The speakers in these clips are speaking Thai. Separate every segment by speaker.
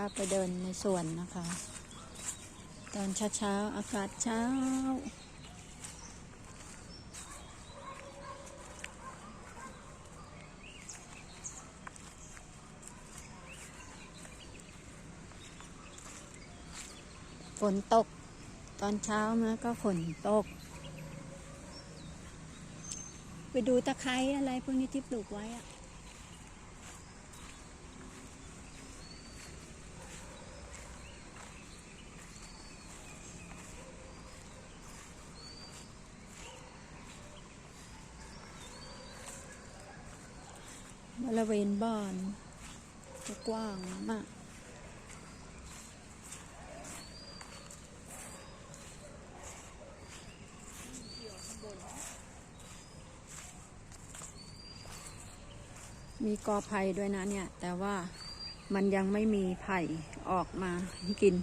Speaker 1: พาไปเดินในสวนนะคะ ตอนเช้าๆ อากาศเช้า ฝนตก ตอนเช้ามาก็ฝนตก ไปดูตะไคร้อะไรพวกนี้ที่ปลูกไว้อะ บริเวณบ้านจะกว้างมาก มีกอไผ่ด้วยนะเนี่ย แต่ว่ามันยังไม่มีไผ่ออกมาให้กิน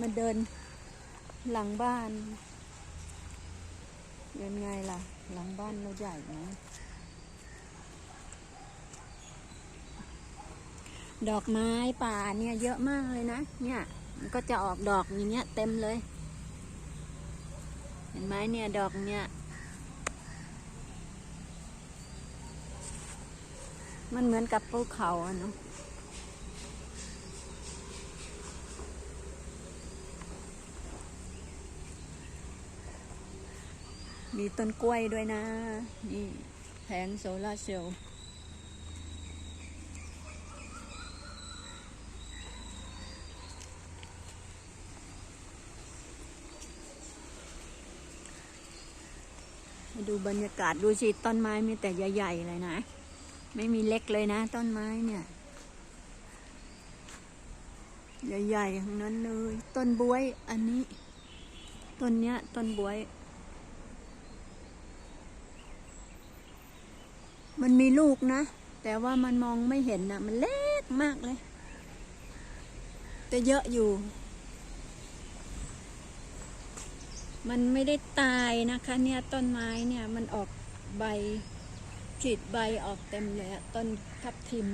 Speaker 1: มาเดินหลังบ้านเดินไงล่ะ หลังบ้านเราใหญ่นะ ดอกไม้ป่าเนี่ยเยอะมากเลยนะ เนี่ย มันก็จะออกดอกอย่างเงี้ยเต็มเลย เห็นไหมเนี่ยดอกเนี่ยมันเหมือนกับภูเขาอะเนาะ มีต้นกล้วยด้วยนะ นี่แผงโซลาเซลล์มาดูบรรยากาศดูสิต้นไม้มีแต่ใหญ่ๆเลยนะ ไม่มีเล็กเลยนะ ต้นไม้เนี่ย ใหญ่ๆทั้งนั้นเลย ต้นบวยอันนี้ ต้นเนี้ย ต้นบวย มันมีลูกนะ แต่ว่ามันมองไม่เห็นนะมันเล็กมากเลย แต่เยอะอยู่ มันไม่ได้ตายนะคะ เนี่ยต้นไม้เนี่ยมันออกใบฉีดใบออกเต็มเลยอะต้นทับทิม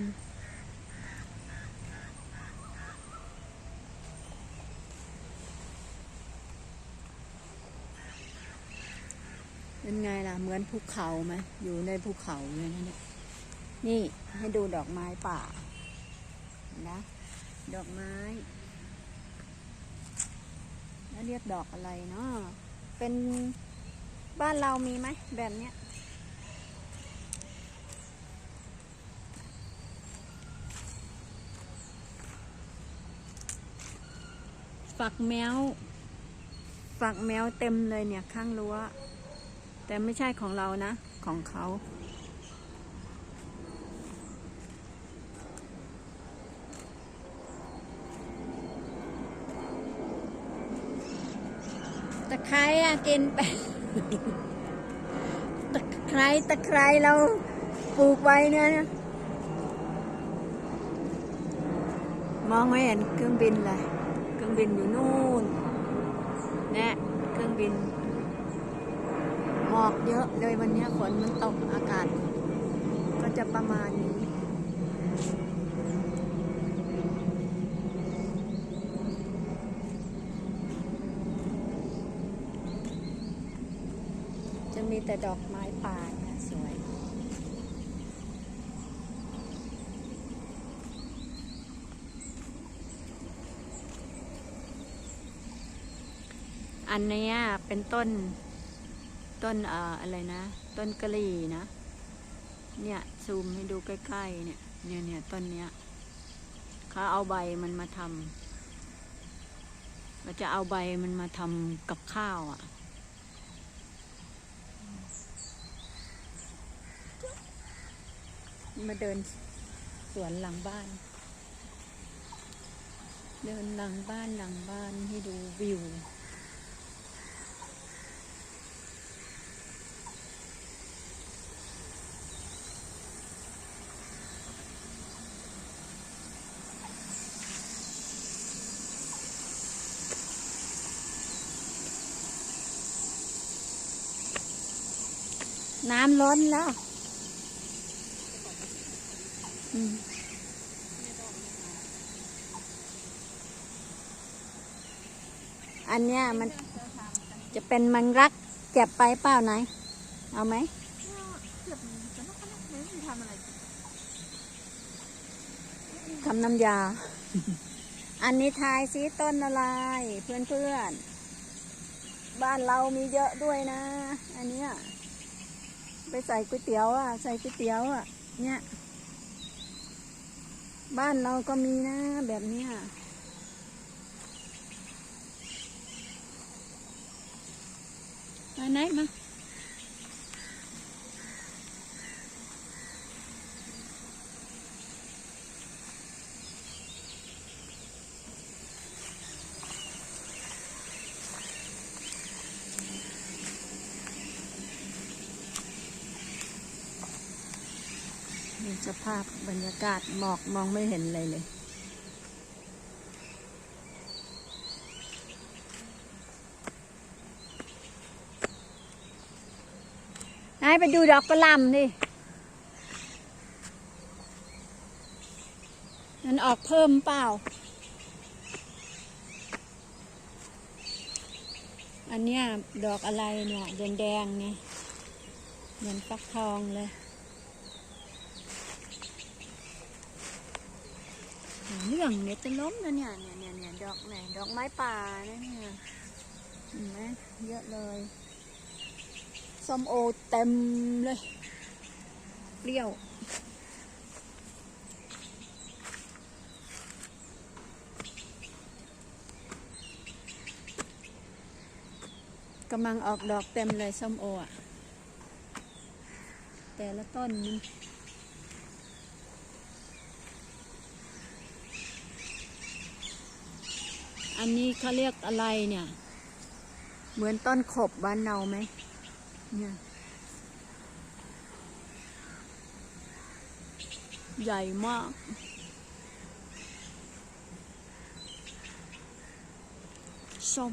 Speaker 1: เป็นไงล่ะ เหมือนภูเขาไหมอยู่ในภูเขาเลยนะเนี่ยนี่ให้ดูดอกไม้ป่านะดอกไม้ แล้วเรียกดอกอะไรเนาะเป็นบ้านเรามีไหมแบบเนี้ยฝักแมว ฝักแมวเต็มเลยเนี่ยข้างรั้ว แต่ไม่ใช่ของเรานะ ของเขาตะไคร้อะกินไปตะไคร้ตะไคร้เราปลูกไว้เนี่ยมองไม่เห็นเครื่องบินเลย เครื่องบินอยู่นู่นเนี่ยเครื่องบิน หมอกเยอะเลยวันนี้ฝนมันตกอากาศ ก็จะประมาณนี้จะมีแต่ดอกไม้ป่าสวย อันนี้เป็นต้น ต้นอออะไรนะ ต้นกะหรี่นะ เนี่ยซูมให้ดูใกล้ๆ เนี่ย เนี่ยเนี่ยต้นเนี้ยเขาเอาใบมันมาทำเราจะเอาใบมันมาทำกับข้าวอะ มาเดินสวนหลังบ้าน เดินหลังบ้านหลังบ้านให้ดูวิว น้ำล้นแล้วอืมอันเนี้ยมันจะเป็นมันรักเก็บไปเปล่าไหน เอาไหม
Speaker 2: เก็บแต่ไม่ค่อยไม่ได้ทำอะไร
Speaker 1: ทำน้ำยา อันนี้ทายซิต้นอะไร เพื่อนเพื่อนๆบ้านเรามีเยอะด้วยนะ อันเนี้ย ไปใส่ก๋วยเตี๋ยวอะ ใส่ก๋วยเตี๋ยวอะ เนี่ย บ้านเราก็มีนะ แบบเนี้ยมาไหนมา สภาพบรรยากาศหมอกมองไม่เห็นเลยเลยนายไปดูดอกกระลำดิมันออกเพิ่มเปล่า อันเนี้ยดอกอะไรเนี่ยแดงๆเนี่ยเหมือนฟักทองเลย รื่องเนี่ยจะล้มนะเนี่ยเนี่ยเนี่ยเนี่ยดอกไหนดอกไม้ป่านะเนี่ยเห็นไหมเยอะเลยส้มโอเต็มเลยเปรี้ยวกำลังออกดอกเต็มเลยส้มโออะ แต่ละต้นมัน อันนี้เขาเรียกอะไรเนี่ย เหมือนต้นขบบ้านเราไหมเนี่ยใหญ่มาก ส้ม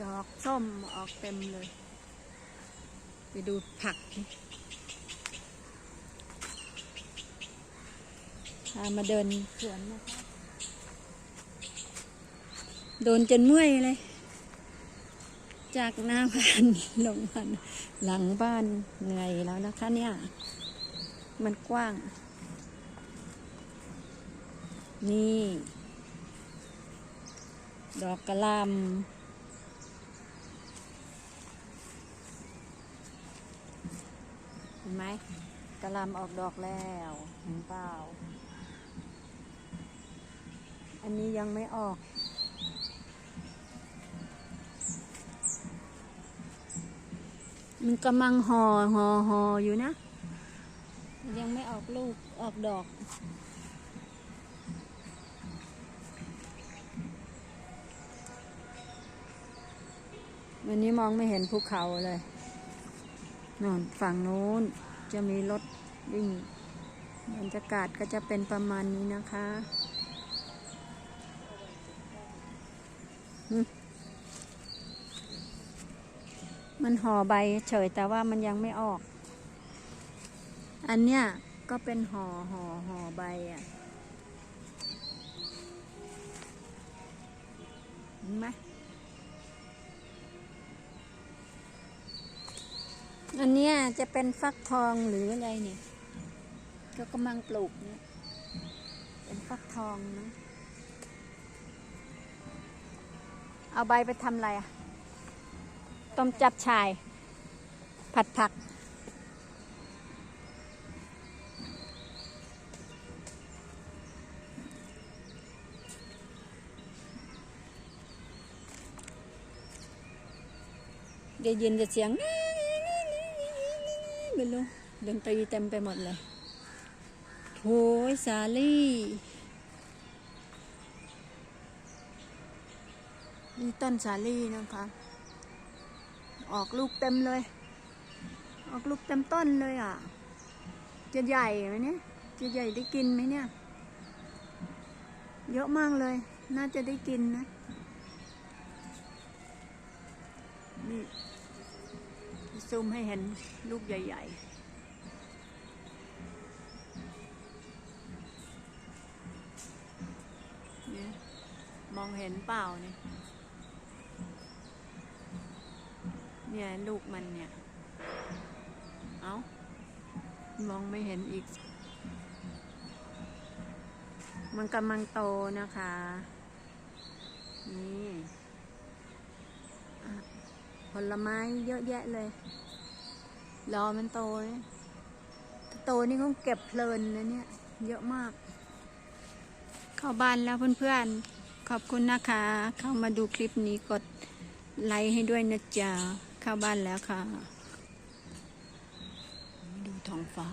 Speaker 1: ดอกส้มออกเต็มเลย ไปดูผักดิพามาเดินสวนนะคะ โดนจนเมื่อยเลย จากหน้าบ้านลงมาหลังบ้านเหนื่อยแล้วนะคะเนี่ย มันกว้าง นี่ ดอกกระลำเห็นไหมกระลำออกดอกแล้วเห็นเปล่า อันนี้ยังไม่ออก มันกำลังห่อห่อห่ออยู่นะ ยังไม่ออกลูกออกดอก วันนี้มองไม่เห็นภูเขาเลยนอนฝั่งนู้นจะมีรถวิ่งบรรยากาศก็จะเป็นประมาณนี้นะคะอื มันห่อใบเฉยแต่ว่ามันยังไม่ออก อันเนี้ยก็เป็นห่อห่อห่อใบอะเห็นไหมอันเนี้ยจะเป็นฟักทองหรืออะไรเนี่ยก็กำลังปลูกเนี่ยเป็นฟักทองนะ เอาใบไปทำอะไรอะ ต้มจับชาย ผัดผัก ได้ยินแต่เสียงไม่รู้ดนตรีเต็มไปหมดเลยโหยสาลี่นี่ต้นสาลี่นะคะ ออกลูกเต็มเลย ออกลูกเต็มต้นเลยอะ จะใหญ่ไหมเนี่ย จะใหญ่ได้กินไหมเนี่ย เยอะมากเลย น่าจะได้กินนะ นี่ซูมให้เห็นลูกใหญ่ๆเนี่ยมองเห็นเปล่าเนี่ย เนี่ยลูกมันเนี่ย เอามองไม่เห็นอีก มันกำลังโตนะคะ นี่ผลไม้เยอะแยะเลย รอมันโตเนี่ยถ้าโตนี่คงเก็บเพลินนะเนี่ย เยอะมาก เข้าบ้านแล้วเพื่อนๆ ขอบคุณนะคะ เข้ามาดูคลิปนี้กดไลค์ให้ด้วยนะจ๊ะ เข้าบ้านแล้วค่ะ ดูท้องฟ้า